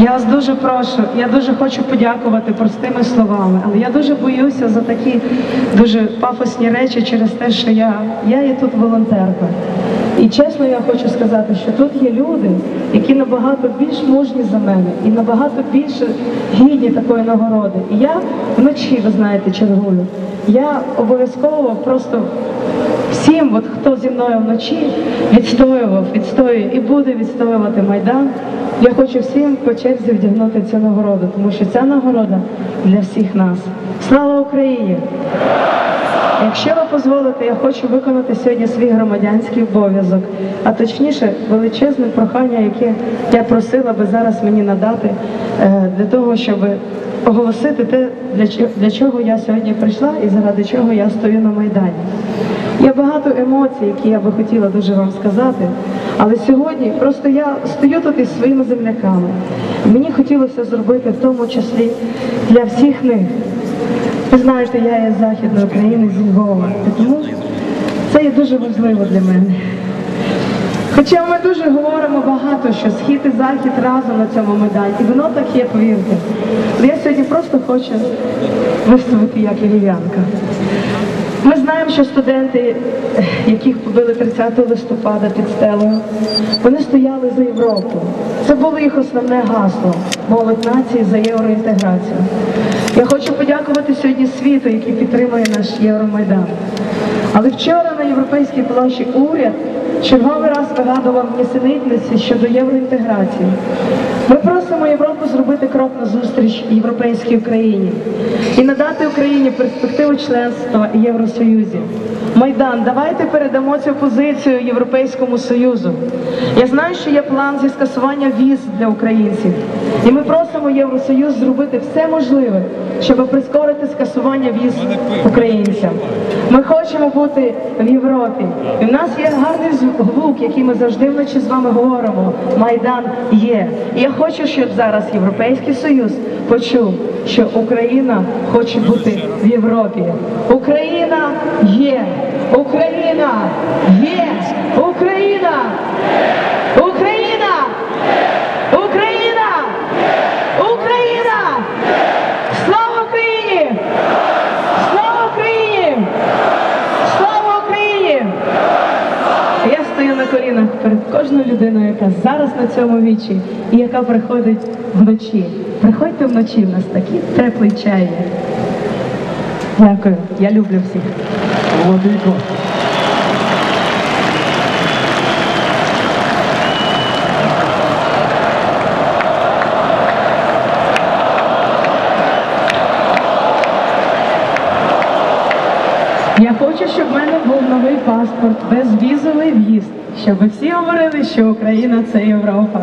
Я вас дуже прошу, я дуже хочу подякувати простими словами, але я дуже боюся за такі дуже пафосні речі через те, що я, я є тут волонтерка. І чесно я хочу сказати, що тут є люди, які набагато більш мужні за мене і набагато більше гідні такої нагороди. І я вночі, ви знаєте, чергую. Я обов'язково просто всім, от хто зі мною вночі відстоював, відстоює і буде відстоювати Майдан. Я хочу всім по черзі вдягнути цю нагороду, тому що ця нагорода для всіх нас. Слава Україні! Якщо ви дозволите, я хочу виконати сьогодні свій громадянський обов'язок, а точніше величезне прохання, яке я просила би зараз мені надати е, для того, щоб оголосити те, для чого я сьогодні прийшла і заради чого я стою на Майдані. Є багато емоцій, які я би хотіла дуже вам сказати, але сьогодні просто я стою тут із своїми земляками. Мені хотілося зробити в тому числі для всіх них. Ви знаєте, я є з Західної України, зі Львова, тому це є дуже важливо для мене. Хоча ми дуже говоримо багато, що схід і захід разом на цьому медалі, і воно так є, повірте. Але я сьогодні просто хочу виставити як львів'янка. Ми знаємо, що студенти, яких побили 30 листопада під стелею, вони стояли за Європу. Це було їх основне гасло молодь нації за євроінтеграцію. Я хочу подякувати сьогодні світу, який підтримує наш Євромайдан. Але вчора на європейській площі уряд черговий раз вигадував нісенітниці щодо євроінтеграції. Ми просимо Європу зробити крок на зустріч європейській Україні і надати Україні перспективу членства в Євросоюзі. Майдан, давайте передамо цю позицію Європейському Союзу. Я знаю, що є план зі скасування віз для українців, і ми просимо Євросоюз зробити все можливе, щоб прискорити скасування віз українцям. Ми хочемо бути в Європі. І в нас є гарний звук, який ми завжди вночі з вами говоримо. Майдан є. І я хочу, щоб зараз Європейський Союз почув, що Україна хоче бути в Європі. Україна є. Україна є. Україна. Україна. Україна. Україна. Слава Україні! Слава Україні! Слава Україні! Я стою на колінах перед кожною людиною, яка зараз на цьому вічі і яка приходить вночі. Приходьте вночі, в нас такий теплий чай. Дякую, я люблю всіх. Владико. Я хочу, щоб в мене був новий паспорт, безвізовий в'їзд, щоб всі говорили, що Україна це Європа.